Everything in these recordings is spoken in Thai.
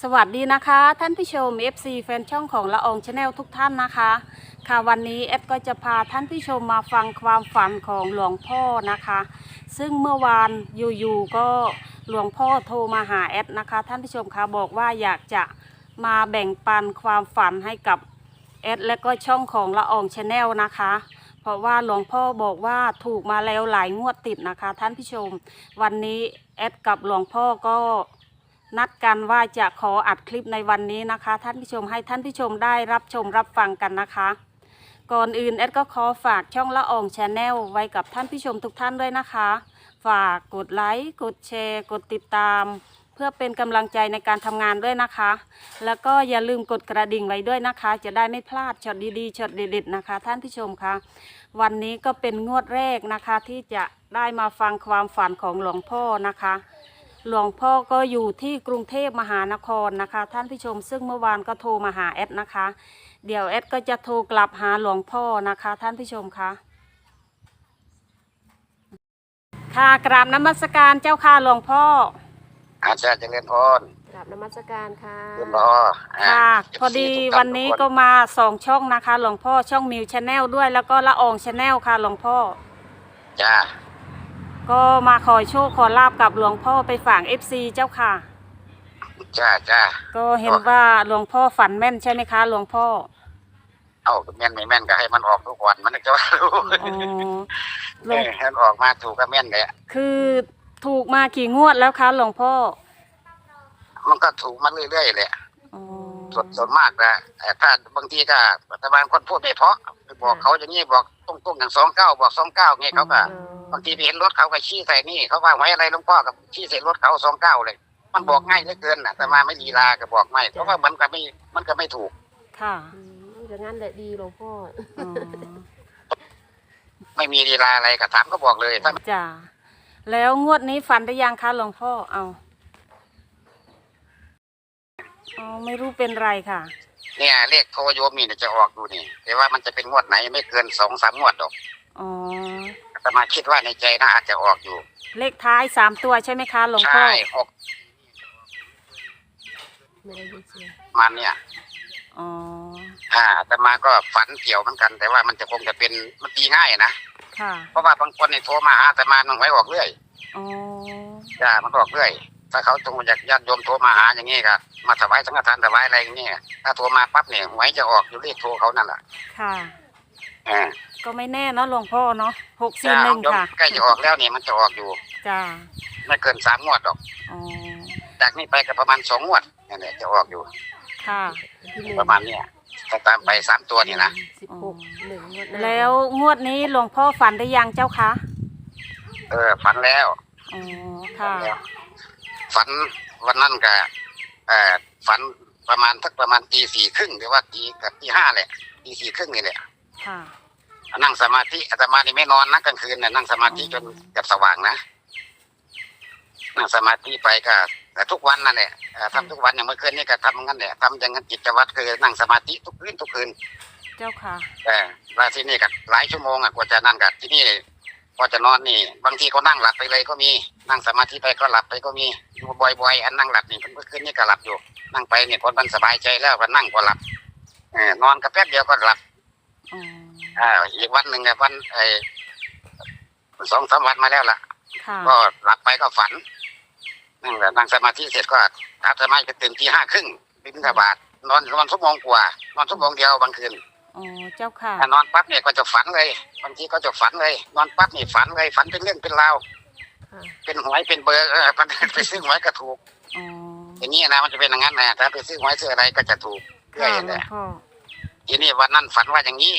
สวัสดีนะคะ ท่านผู้ชม FC แฟนช่องของละอองชาแนลทุกท่านนะคะ ค่ะวันนี้แอดก็จะพาท่านผู้ชมมาฟังความฝันของหลวงพ่อนะคะ ซึ่งเมื่อวานอยู่ๆก็หลวงพ่อโทรมาหาแอดนะคะ ท่านผู้ชมคะบอกว่าอยากจะมาแบ่งปันความฝันให้กับแอดและก็ช่องของละอองชาแนลนะคะ เพราะว่าหลวงพ่อบอกว่าถูกมาแล้วหลายงวดติดนะคะ ท่านผู้ชม วันนี้แอดกับหลวงพ่อก็ นัดกันว่าจะขออัดคลิปในวันนี้นะคะ ท่านผู้ชมให้ท่านผู้ชมได้รับชมรับฟังกันนะคะ ก่อนอื่นแอดก็ขอฝากช่องละอองชาแนลไว้กับท่านผู้ชมทุกท่านด้วยนะคะ ฝากกดไลค์กดแชร์ กดติดตาม เพื่อเป็นกำลังใจในการทำงานด้วยนะคะ แล้วก็อย่าลืมกดกระดิ่งไว้ด้วยนะคะ จะได้ไม่พลาดช็อตดีๆช็อตเด็ดๆนะคะ ท่านผู้ชมคะวันนี้ก็เป็นงวดแรกนะคะที่จะได้มาฟังความฝันของหลวงพ่อนะคะ หลวงพ่อก็อยู่ที่กรุงเทพมหานครนะคะ ท่านผู้ชมซึ่งเมื่อวานก็โทรมาหาแอดนะคะ เดี๋ยวแอดก็จะโทรกลับหาหลวงพ่อนะคะ ท่านผู้ชมคะค่ะกราบน้ำมัสการเจ้าค่ะหลวงพ่ออาจารย์เจริญพรกราบนมัสการค่ะคุณรออ่าค่ะเฟซีพอดีทุท่าวันนี้ทุก็คมาสองช่องนะคะ หลวงพ่อช่องมิวชาแนลด้วยแล้วก็ละอองชาแนลค่ะหลวงพ่อจ้า ก็มาขอโชคขอลาบกับหลวงพ่อไปฝากเอฟซีเจ้าค่ะ จ้าจ้าก็เห็นว่าหลวงพ่อฝันแม่นใช่ไหมคะ หลวงพ่อ เอาแม่นไม่แม่นก็ให้มันออกทุกวันมันจะว่ารู้อ๋อหลเอวงอให้มันออกมาถูกก็แม่นเลยคือถูกมากี่งวดแล้วคะหลวงพ่อ มันก็ถูกมาเรื่อยๆเลยอ๋อ ส่วนส่วนมากนะแต่ถ้าบางทีก็รัฐบาลคนพูดไม่เพราะไปบอกเขาอย่างนี้บอกตรงๆอย่างสองเก้าบอกสองเก้าเงี้ยเขาก็เออบางทีไปเห็นรถเขาก็ชี้ใส่นี่เขาว่าไว้อะไรหลวงพ่อกับชี้ใส่รถเขาสองเก้าเลย มันบอกง่ายเหลือเกินนะแต่มาไม่ลีลาก็บอกไม่เพราะว่ามันก็ไม่มันก็ไม่ถูก ค่ะอืมอย่างนั้นแหละดีหลวงพ่อ อ๋อ ไม่มีลีลาอะไรก็ถามก็บอกเลยถ้า จ้าแล้วงวดนี้ฝันได้ยังคะหลวงพ่อเอา อ๋อไม่รู้เป็นไรค่ะ เนี่ยเลขโทรโยมนี่เนี่ยจะออกดูนี่แต่ว่ามันจะเป็นงวดไหนไม่เกินสองสามงวดหรอกอ๋อแต่มาคิดว่าในใจน่าอาจจะออกอยู่ เลขท้ายสามตัวใช่ไหมคะหลวงพ่อใช่ออกไม่ได้ยินเสียงมันเนี่ยอ๋ออ่าแต่มาก็ฝันเกี่ยวเหมือนกัน แต่ว่ามันจะคงจะเป็นมันตีง่ายนะค่ะเพราะว่าบางคนเนี่ยโทรมาหาแต่มามันไว้ออกเรื่อยอ๋อจ้ามันออกเรื่อย ถ้าเขาตรงมาจากญาติโยมโทรมาหาอย่างนี้ก็มาถวายสังฆทานถวายอะไรอย่างนี้ถ้าโทรมาปั๊บเนี่ยหวยจะออกอยู่เลขโทรเขานั่นแหละค่ะอ่าก็ไม่แน่เนาะหลวงพ่อเนาะหกสี่จ้าหนึ่งโยมค่ะใกล้จะออกแล้วเนี่ยมันจะออกอยู่จ้าไม่เกินสามงวดหรอกอ๋อจากนี้ไปก็ประมาณสองงวดนี่นแหละจะออกอยู่ ค่ะที่หนึ่งประมาณเนี้ยถ้าตามไปสามตัวนี่นะสิบหกหนึ่งงวดหน้าแล้วงวดนี้หลวงพ่อฝันได้ยังเจ้าคะเออฝันแล้วอ๋อฝัค่ะนแล้ว ฝันวันนั้นก็เออฝันประมาณทักประมาณตีสี่ครึ่งหรือว่าตีกับตีห้าแหละตีสี่ครึ่งนี่แหละค่ะนั่งสมาธิอาตมานี่ไม่นอนนะกลางคืนน่ะนั่งสมาธิจนเกับสว่างนะนั่งสมาธิไปก็แต่ทุกวันนั่นแหละเอ่อทำทุกวันอย่างเมื่อคืนนี่ก็ทำงั้นแหละทำอย่างนั้นกิจวัตรคือนั่งสมาธิทุกคืนทุกคืน เจ้าค่ะแต่ว่าที่นี่ก็หลายชั่วโมงอะกว่าจะนั่งกับที่นี่พ อจะนอนนี่ บางทีก็นั่งหลับไปเลยก็มีนั่งสมาธิไปก็หลับไปก็มีอยู่บ่อยๆ อันนั่งหลับนี่เมื่อคืนนี่ก็หลับอยู่ นั่งไปเนี่ยคนมันสบายใจแล้วก็นั่งก็หลับเออนอนก็แป๊บเดียวก็หลับอ๋ออ่าอีกวันหนึ่งเนี่ยวันไอ้สองสามวันมาแล้วล่ะค่ะก็หลับไปก็ฝันนั่งแหละนั่งสมาธิเสร็จก็อาตมาก็ตื่นที่ห้าครึ่งบิณฑบาตนอนนอนชั่วโมงกว่านอนชั่วโมงเดียวบางคืน อ๋อเจ้าค่ะ ถ้านอนปั๊บเนี่ยก็จะฝันเลยบางทีก็จะฝันเลย นอนปั๊บนี่ฝันเลย ฝันเป็นเรื่องเป็นราวค่ะ เป็นหวยเป็นเบอร์เออมัน ไปซื้อหวยก็ถูก อ๋ออย่างนี้นะมันจะเป็นอย่างนั้นนะถ้าไปซื้อหวยซื้ออะไรก็จะถูกเรื่ค่ะอยหลเลวยงพ่อทีนี้วันนั้นฝันว่าอย่างนี้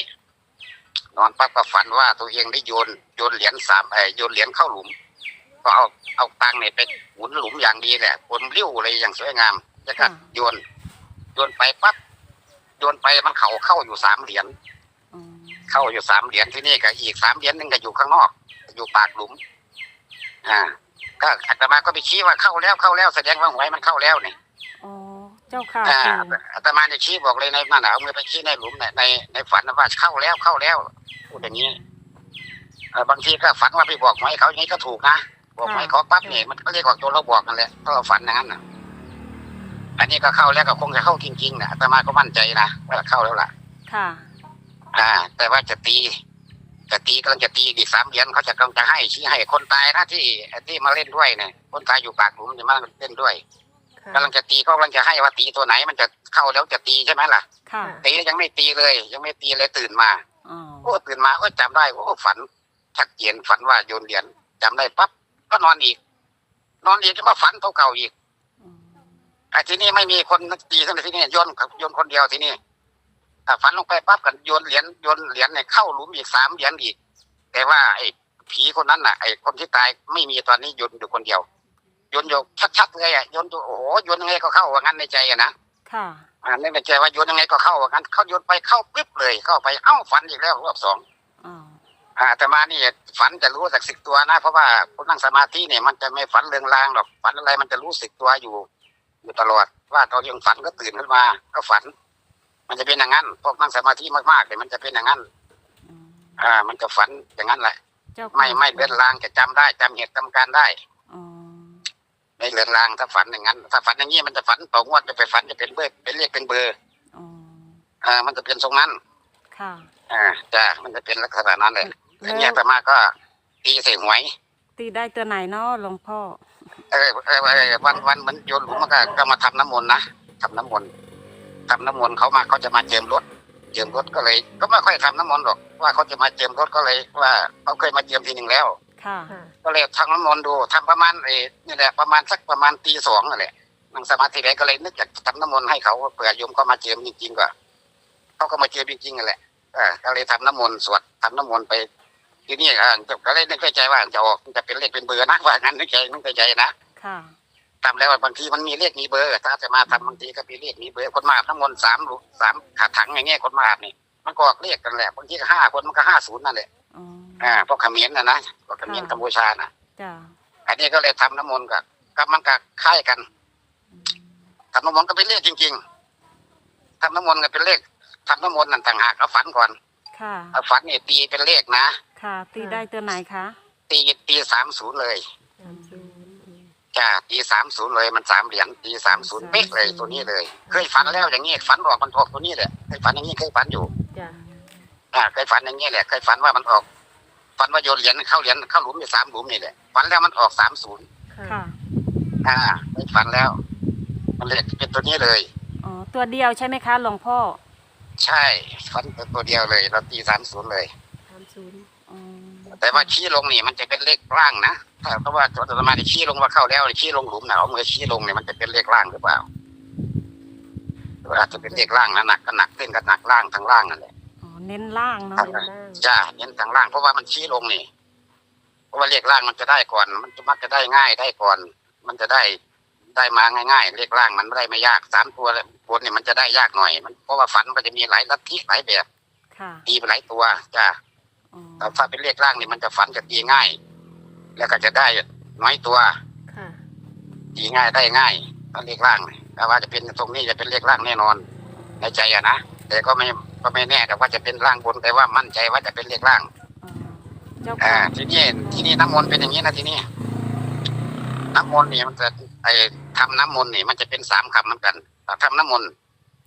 นอนปั๊บก็ฝันว่าตัวเองได้โยนโยนเหรียญสามเออโยนเหรียญเข้าหลุม ก็เอาเอาตังค์เนี่ยไปหมุนหลุมอย่างดีแหละคนเลี้ยวเลยอย่างสวยงามแล้วก็โยนโยนไปปั๊บ โยนไปมันเข่าเข้าอยู่สามเหรียญอ๋อเข้าอยู่สามเหรียญที่นี่ก็อีกสามเหรียญหนึงก็อยู่ข้างนอก อยู่ปากหลุม อ่า ก็อาตมาก็ไปชี้ว่าเข้าแล้วเข้าแล้วแสดงว่าหวยมันเข้าแล้วนี่อ๋อเจ้าค่ะอ่าคืออาตมาเนี่ยชี้บอกเลยในนั่นน่ะเอามือไปชี้ในหลุมในในในฝันนะว่าเข้าแล้วเข้าแล้วพูดอย่างนี้เออบางทีก็ฝันว่าไปบอกหวยเขาอย่างนี้ก็ถูกนะบอกหวยเขาปั๊บเนี่ยมันก็เรียกว่าตัวเราบอกนั่นแหละก็ฝันอย่างนั้นน่ะ อันนี้ก็เข้าแล้วก็คงจะเข้าจริงๆนะอาตมาก็มั่นใจนะว่าเข้าแล้วล่ะ ค่ะ อ่า แต่ว่าจะตีจะตีกำลังจะตีอีกสามเหรียญเขาจะกำลังจะให้ชี้ให้คนตายนะที่ที่มาเล่นด้วยเนี่ยคนตายอยู่ปากหลุมจะมาเล่นด้วยค่ะกำลังจะตีเขากำลังจะให้ว่าตีตัวไหน มันจะเข้าแล้วจะตีใช่ไหมล่ะค่ะตีแล้วยังไม่ตีเลย ยังไม่ตีเลยตื่นมาอ๋อโอ้ตื่นมาโอ้จำได้โอ้ฝันชัดเจนฝันว่าโยนเหรียญจำได้ปั๊บก็นอนอีก นอนอีกก็มาฝันเก่าๆอีกอืม ไอ้ที่นี่ไม่มีคนตีทั้งที่นี่โยนโยนคนเดียวที่นี่ถ้าฝันลงไปปั๊บกันโยนเหรียญโยนเหรียญเนี่ยเข้าหลุมอีกสามเหรียญอีก แต่ว่าไอ้ผีคนนั้นน่ะไอ้คนที่ตายไม่มีตอนนี้โยนอยู่คนเดียวโยนอยู่ชัดๆเลยอะโยนอยู่โอ้โหโยนยังไงก็เข้าว่างั้นในใจอะนะค่ะอ่าในใจว่าโยนยังไงก็เข้าว่างั้นเขาโยนไปเข้าปิ๊บเลยเข้าไปเอ้าฝันอีกแล้วรอบสองอ๋ออ่าแต่มานี่ฝันจะรู้สักสิบตัวนะ เพราะว่าคนนั่งสมาธิเนี่ยมันจะไม่ฝันเรืองรางหรอกฝันอะไรมันจะรู้สึกตัวอยู่ อยู่ตลอดว่าตอนยังฝันก็ตื่นขึ้นมา ก็ฝัน มันจะเป็นอย่างนั้นพวกนั่งสมาธิมากๆเนี่ยมันจะเป็นอย่างนั้นอืมอ่า มันจะฝันอย่างนั้นแหละเจ้าไม่ไม่เลือนลางจะจำได้จำเหตุจำการได้อ๋อไม่เลือนลางถ้าฝันอย่างนั้น ถ้าฝันอย่างนี้มันจะฝันต่องวดจะไปฝันจะเป็นเบอร์เป็นเรียกเป็นเบอร์อ๋ออ่า มันจะเป็นทรงนั้น ค่ะ อ่าจ้ะมันจะเป็นลักษณะนั้นเลยแล้อย่างนี้วแต่มาก็ตีใส่หวย ตีได้ตัวไหนเนาะหลวงพ่อ เออเออเออวันวันมันโยนหลุมมันก็ก็มาทำน้ำมนต์นะทำน้ำมนต์ทำน้ำมนต์เขามาเขาจะมาเจิมรถเจิมรถก็เลย ก็ไม่ค่อยทำน้ำมนต์หรอกว่าเขาจะมาเจิมรถก็เลยว่าเขาเคยมาเจิมทีหนึ่งแล้ว ค่ะ ค่ะ ก็เลยทำน้ำมนต์ดูทำประมาณเออนี่แหละประมาณสักประมาณตีสองนั่นแหละนั่งสมาธิแล้วก็เลยนึกอยากจะทำน้ำมนต์ให้เขาเผื่อโยมเขามาเจิมจริงๆก็เขาก็มาเจิมจริงๆนั่นแหละเออก็เลยทำน้ำมนต์สวดทำน้ำมนต์ไป ทีนี้อ่าก็เลยนึกในใจว่าจะออกจะเป็นเลขเป็นเบอร์นะว่างั้นนึกใจนึกในใจนะค่ะทำแล้วบางทีมันมีเลขมีเบอร์ ถ้าจะมาทำบางทีก็มีเลขมีเบอร์คนมาอาบน้ำมนต์สามหลุสามขาถังอย่างเงี้ยคนมาอาบนี่มันก็ออกเลขกันแหละบางทีก็ห้าคนมันก็ห้าศูนย์นั่นแหละอ๋ออ่าพวกเขมิ้นนะนะพวกเขมิ้นค่ะกัมพูชานะจ้าอันนี้ก็เลยทำน้ำมนต์กับกับมันกับค่ายกันอืมทำน้ำมนต์ก็เป็นเลขจริง ๆทำน้ำมนต์ก็เป็นเลขทำน้ำมนต์นั่นต่างหากเอาฝันก่อนค่ะเอาฝันนี่ตีเป็นเลขนะ ค่ะ ตีได้ตัวไหนคะตีตีสามศูนย์เลยสามศูนย์อืมจ้าตีสามศูนย์เลยมันสามเหรียญตีสามศูนย์เป๊ะเลยตัวนี้เลย เคยฝันแล้วอย่างนี้ฝันออกมันออกตัวนี้แหละเคยฝันอย่างนี้เคยฝันอยู่จ้ะอ่าเคยฝันอย่างนี้แหละเคยฝันว่ามันออกฝันว่าโยนเหรียญเข้าเหรียญเข้าหลุมอยู่สามหลุมนี่แหละฝันแล้วมันออกสามศูนย์ค่ะค่ะอ่าเคยฝันแล้ว มันเลยเป็นตัวนี้เลยอ๋อตัวเดียวใช่ไหมคะหลวงพ่อ ใช่ฝันเป็นตัวเดียวเลย เราตีสามศูนย์เลยสามศูนย์อ๋อ แต่ว่าชี้ลงนี่มันจะเป็นเลขล่างนะถ้าเพราะว่าตัวธรรมาที่ชี้ลงว่าเข้าแล้วชี้ลงหลุมนะเอามือชี้ลงเนี่ยมันจะเป็นเลขล่างหรือเปล่าหรืออาจจะเป็นเลขล่างนะหนักก็หนักเส้นก็หนักล่างทั้งล่างนั่นแหละอ๋อเน้นล่างเนาะครับเป็นล่างจ้าเน้นทางล่างเพราะว่ามันชี้ลงนี่เพราะว่าเลขล่างมันจะได้ก่อน มันจะมักจะได้ง่ายได้ก่อน มันจะได้ได้มาง่ายๆ เลขล่างมันไม่ได้ไม่ยากสามตัวบนเนี่ยมันจะได้ยากหน่อย มันเพราะว่าฝันมันจะมีหลายลัทธิหลายแบบค่ะตีไปหลายตัวจ้าอ๋อแต่ ถ้าเป็นเลขล่างนี่มันจะฝันจะตีง่าย แล้วก็จะได้น้อยตัวค่ะตีง่ายได้ง่ายถ้าเลขล่างนี่แต่ว่าจะเป็นตรงนี้จะเป็นเลขล่างแน่นอน ในใจอะนะแต่ก็ไม่ก็ไม่แน่แต่ว่าจะเป็นล่างบนแต่ว่ามั่นใจว่าจะเป็นเลขล่างอ๋อเจ้าอ่าค่ะทีนี้ทีนี้น้ำมนต์เป็นอย่างนี้นะทีนี้น้ำมนต์นี่มันจะไอ้ทำน้ำมนต์นี่มันจะเป็นสามคำเหมือนกันแต่ทำน้ำมนต์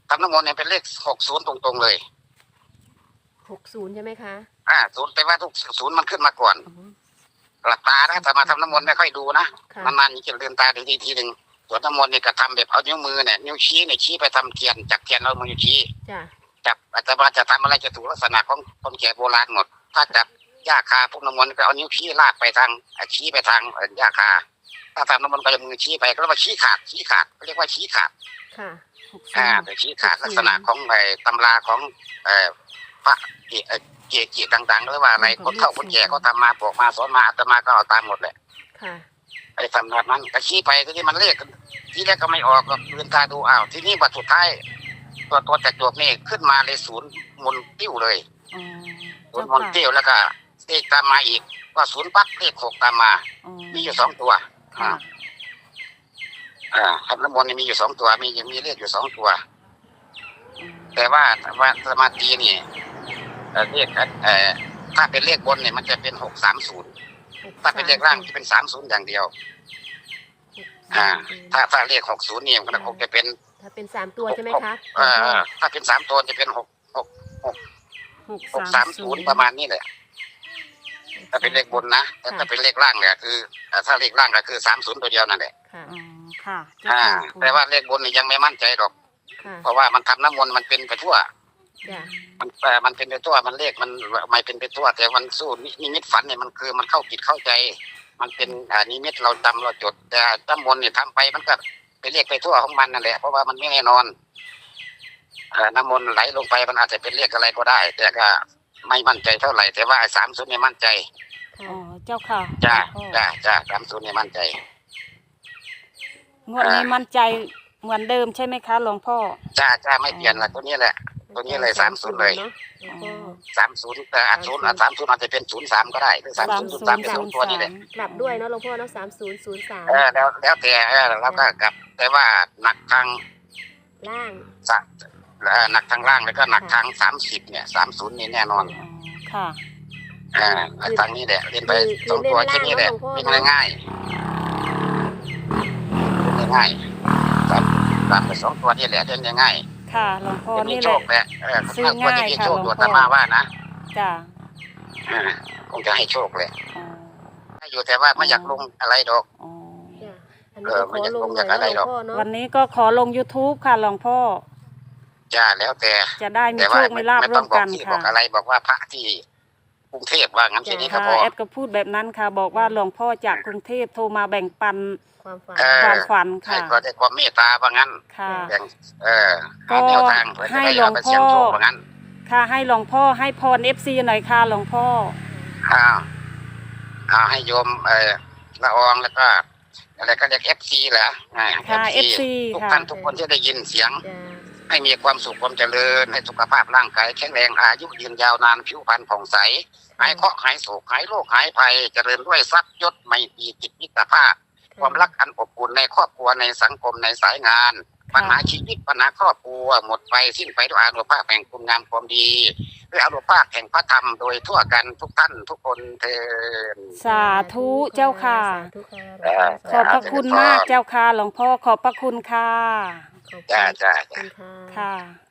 ทำน้ำมนต์เนี่ยเป็นเลขหกศูนย์ตรงๆเลยหกศูนย์ใช่ไหมคะ อ่าศูนย์แต่ว่าทุกศูนย์มันขึ้นมาก่อนอ๋อหลับตานะแต่มาทำน้ำมนต์ไม่ค่อยดูนะค่ะ นานๆจะลืมตาดูทีทีหนึ่งส่วนน้ำมนต์นี่ก็ทำแบบเอานิ้วมือเนี่ยนิ้วชี้เนี่ยชี้ไปทำเทียนจับเทียนแล้วมือชี้จ้ะจับอาจจะมาจะทำอะไรจะถูกลักษณะของคนแก่โบราณหมด ถ้าจับหญ้าคาพวกน้ำมนต์ก็เอานิ้วชี้ลากไปทางอะชี้ไปทางเอ่อหญ้าคา ถ้าทำน้ำมนต์ก็จะมือชี้ไปก็เรียกว่าชี้ขาดชี้ขาดเขาเรียกว่าชี้ขาด ค่ะหกอ่าศูนย์แต่ชี้ขาดลักษณะของไอ้ตำราของเอ่อพระเกเอ่อ เกจิต่างๆหรือว่าอะไรคนเฒ่าคนแก่เขาทำมาบอกมาสอนมาอาตมาก็เอาตามหมดแหละค่ะไอ้ทำแบบนั้นก็ชี้ไปทีนี้มันเลขที่แรกก็ไม่ออกก็ลืมตาดูอ้าวที่นี่บัตรสุดท้ายตัวตัวแต่จวบนี่ขึ้นมาเลยศูนย์มนติ้วเลยอ๋อศูนเจ้าย์มนค่ะติ้วแล้วก็เลขตามมาอีก ก็ศูนย์ปั๊บเลขหกตามมาอ๋อมีอยู่สองตัวค่ะอ่าทำน้ำมนต์นี่มีอยู่สองตัว มียังมีเลขอยู่สองตัวอืมแต่ว่าว่าสมาธินี่ เอ่อเลขเอ่อถ้าเป็นเลขบนเนี่ยมันจะเป็นหกสามศูนย์ถ้าเป็นเลขล่างจะเป็นสามศูนย์อย่างเดียวหกอ่าอืมถ้าถ้าเลขหกศูนย์เนี่ยมันก็คงจะเป็น ถ้าเป็นสามตัวใช่ไหมคะเออถ้าเป็นสามตัวจะเป็นหกหกหกหกสาสามมศูศูนนย์ย์ประมาณนี้แหละถ้าเป็นเลขบนนะแต่ถ้าเป็นเลขล่างเนี่ยคือเอ่อถ้าเลขล่างก็คือสามศูนย์ตัวเดียวนั่นแหละค่ะอ๋อค่ะเจ้าอ่าค่ะแต่ว่าเลขบนนี่ยังไม่มั่นใจหรอกค่ะเพราะว่ามันทำน้ำมนต์มันเป็นไปทั่ว จ้ะมันเอ่อมันเป็นไปทั่วมันเลขมันไม่เป็นไปทั่วแต่มันสู้นินิมิตฝันเนี่ยมันคือมันเข้าจิตเข้าใจ มันเป็นอ่านิมิตเราจำเราจดแต่น้ำมนต์เนี่ยทำไปมันก็ไปเลขไปทั่วของมันนั่นแหละเพราะว่ามันไม่แน่นอนเอ่อน้ำมนต์ไหลลงไปมันอาจจะเป็นเลขอะไรก็ได้ แต่ก็ไม่มั่นใจเท่าไหร่แต่ว่าสามศูนย์เนี่ยมั่นใจอ๋อค่ะเจ้าค่ะจ้าพ่อจ้าจ้าสามศูนย์เนี่ยมั่นใจงวดนี้มั่นใจเหมือนเดิมใช่ไหมคะหลวงพ่อจ้าจ้าไม่เปลี่ยนละตัวนี้แหละ ตัวนี้เลย30เลยเนาะแล้วก็สามศูนย์แต่ศูนย์สามศูนย์อาจจะเป็นศูนย์สามก็ได้หรือสามสามศูนย์ศูศูนย์สามนย์เป็นศูสอนงย์ตัวสานี่แหละมกลับด้วยเนาะหลวงพ่อเนาะสามศูนย์ศูนย์สามเออแล้วแล้วแต่เออเราก็กลับ แต่ว่าหนักทางล่างสะเอ่อหนักทางล่างแล้วก็หนักทางสามสิบเนี่ยสามศูนย์นี่แน่นอนอ๋อค่ะเอ่าทางนี้แหละเล่นไปสองตัวแค่นี้แหละเล่นง่ายๆเล่นง่ายๆสามสามไปสองตัวนี่แหละเล่นง่าย ค่ะหลวงพ่อๆจะมีนี่โชแหละคแหละเออซื้อควรจะง่ายมีค่ะโชคหลตัววงพ่อแต่มาว่านะจ้าอ่าคงจะให้โชคเลยอ๋ออยู่แต่ว่าไม่อยากลงอะไรดอก อ๋อจ้ะอันเอนี้อก็ขอลงหน่อยไม่อยากลงจากอะไรเนาะหหรลอวกงพ่อเนาะวันนี้ก็ขอลง YouTube ค่ะหลวงพ่อจ้าแล้วแต่ จะได้มีแต่โชว่าคมีลาบไม่ร่ต้วองมบอกกันที่บค่ะอกอะไรบอกว่าพระที่กรุงเทพว่างั้นแค่นี้ก็ค่ะพอ แอดก็พูดแบบนั้นค่ะ บอกว่าหลวงพ่อจากกรุงเทพโทรมาแบ่งปัน ความฝัน เออความฝันให้ค่ะก็ได้ความเมตตาว่างั้นค่ะ แบ่งเออก็หาแนวทางเพื่อจะให้ได้หลวเอางไปเสี่ยงพ่อโชคว่างั้นค่ะให้หลวงพ่อให้พรเอฟซีหน่อยค่ะหลวงพ่อ อ้าวเอาให้โยมเออละอองแล้วก็ อะไรก็เรียกเอฟซีเหรออ่า ค่ะ FC FC ทุกค่ะท่านทุกคนที่ได้ยินเสียง จ้ะให้มีความสุขความเจริญ ให้สุขภาพร่างกายแข็งแรงอายุยืนยาวนานผิวพรรณผ่องใส หายเคราะห์หายโศกหายโรคหายภัย เจริญด้วยทรัพย์ยศไม่มีจิตมิตรภาพ ความรักอันอบอุ่นในครอบครัวในสังคมในสายงาน ปัญหาชีวิตปัญหาครอบครัว หมดไปสิ้นไปด้วยอานุภาพแห่งคุณงามความดีด้วยอานุภาพแห่งพระธรรมโดยทั่วกันทุกท่านทุกคนเทินสาธุเจ้าค่ะสาธุค่ะเออขอบพระคุณมากเจ้าค่ะหลวงพ่อขอบพระคุณค่ะขอบคุณจ้าจ้าขอบจ้าคุณค่ะค่ะ